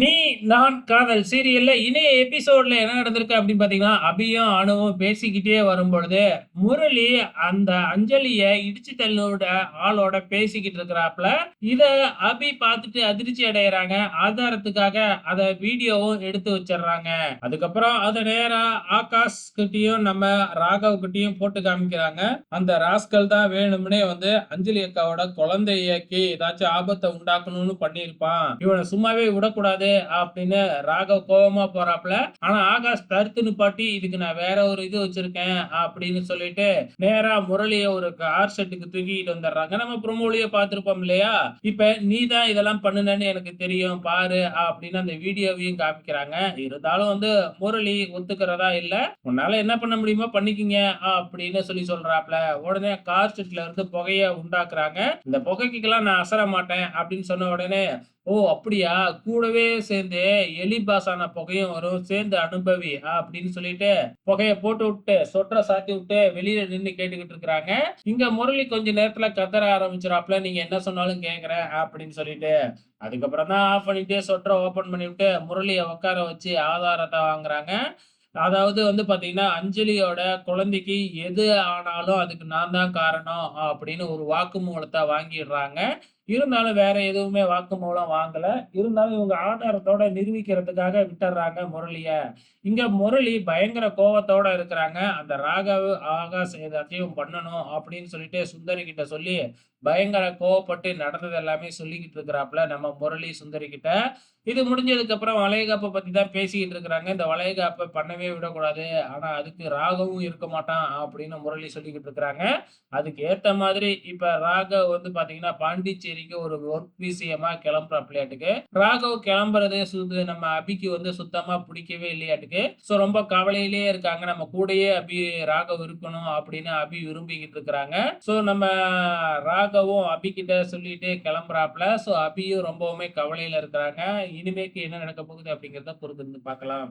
நீ நான் காதல். சீரியல்ல இணைய எபிசோட்ல என்ன நடந்திருக்கு அப்படின்னு பாத்தீங்கன்னா அபியும் அணுவும் பேசிக்கிட்டே வரும்பொழுது முரளி அந்த அஞ்சலிய இடிச்சு தள்ளோட ஆளோட பேசிக்கிட்டு இருக்கிறாப்ல இத அபி பார்த்துட்டு அதிர்ச்சி அடையிறாங்க. ஆதாரத்துக்காக அத வீடியோவும் எடுத்து வச்சிடுறாங்க. அதுக்கப்புறம் அத நேரா ஆகாஷ் கிட்டயும் நம்ம ராகவ் கிட்டயும் போட்டு காமிக்கிறாங்க. அந்த ராஸ்கல் தான் வேணும்னே வந்து அஞ்சலி அக்காவோட குழந்தையக்கு ஏதாச்சும் ஆபத்தை உண்டாக்கணும்னு பண்ணியிருப்பான். இவனை சும்மாவே விடக்கூடாது அப்படின்னு ராகவ் கோவமா போறாப்ல ஆனா ஆகாஷ் தடுத்து நிப்பாட்டி இதுக்கு நான் வேற ஒரு இது வச்சிருக்கேன் அப்படின்னு சொல்லிட்டு நேரா முரளிய ஒரு கார் செட்டுக்கு தூக்கிட்டு வந்துடுறாங்க. நம்ம ப்ரொமோலிய பார்த்திருப்போம் இல்லையா? இப்ப நீ தான் இதெல்லாம் பண்ணுனன்னு எனக்கு தெரியும் பாரு அப்படின்னு அந்த வீடியோவையும் காமிக்கிறாங்க. இருந்தாலும் வந்து முரளி ஒத்துக்கிறதா இல்ல. உன்னால என்ன பண்ண முடியுமோ பண்ணிக்கிங்க அப்படின்னு சொல்லி சொல்றாப்ல உடனே கார் செட்ல இருந்து புகைய உண்டாக்குறாங்க. இந்த புகைக்கெல்லாம் நான் அசர மாட்டேன் அப்படின்னு சொன்ன உடனே ஓ அப்படியா? கூடவே சேர்ந்து எலி பாசான புகையும் வரும். சேர்ந்து அனுபவி அப்படின்னு சொல்லிட்டு புகைய போட்டு விட்டு சொற்ற சாத்தி விட்டு வெளியில நின்னு கேட்டுக்கிட்டு இருக்கிறாங்க. இங்க முரளி கொஞ்ச நேரத்துல கதற ஆரம்பிச்சிடாப்ல நீங்க என்ன சொன்னாலும் கேக்குறேன் அப்படின்னு சொல்லிட்டு. அதுக்கப்புறம் தான் ஆஃப் பண்ணிட்டு சொற்ற ஓபன் பண்ணி விட்டு முரளிய உட்கார வச்சு ஆதாரத்தை வாங்குறாங்க. அதாவது வந்து பாத்தீங்கன்னா அஞ்சலியோட குழந்தைக்கு எது ஆனாலும் அதுக்கு நான் தான் காரணம் அப்படின்னு ஒரு வாக்குமூலத்தை வாங்கிடுறாங்க. இருந்தாலும் வேற எதுவுமே வாக்குமூலம் வாங்கல. இருந்தாலும் இவங்க ஆதாரத்தோட நிரூபிக்கிறதுக்காக விட்டுறாங்க முரளிய. இங்க முரளி பயங்கர கோவத்தோட இருக்கிறாங்க. அந்த ராகவ் ஆகாஷ் ஏதாச்சும் பண்ணணும் அப்படின்னு சொல்லிட்டு சுந்தரி கிட்ட சொல்லி பயங்கர கோவப்பட்டு நடந்தது எல்லாமே சொல்லிக்கிட்டு இருக்கிறாப்புல நம்ம முரளி சுந்தரி கிட்ட. இது முடிஞ்சதுக்கு அப்புறம் வளையகாப்பை பத்தி தான் பேசிக்கிட்டு இருக்கிறாங்க. இந்த வளையகாப்பை பண்ணவே விடக்கூடாது. ஆனா அதுக்கு ராகவும் இருக்க மாட்டான் அப்படின்னு முரளி சொல்லிக்கிட்டு இருக்கிறாங்க. அதுக்கு ஏத்த மாதிரி இப்ப ராகவ் வந்து பாத்தீங்கன்னா பாண்டிச்சேரிக்கு ஒரு ஒர்க் விஷயமா கிளம்புறாப்லையாட்டுக்கு ராகவ் கிளம்புறது நம்ம அபிக்கு வந்து சுத்தமா பிடிக்கவே இல்லையாட்டுக்கு. சோ ரொம்ப கவலையிலேயே இருக்காங்க. நம்ம கூடயே அபி ராகவ் இருக்கணும் அப்படின்னு அபி விரும்பிக்கிட்டு இருக்கிறாங்க. சோ நம்ம ராகவும் அபி கிட்ட சொல்லிட்டு கிளம்புறாப்ல சோ அபியும் ரொம்பவுமே கவலையில இருக்கிறாங்க. இனிமேக்கு என்ன நடக்க போகுது அப்படிங்கறத பொறுத்து இருந்து பார்க்கலாம்.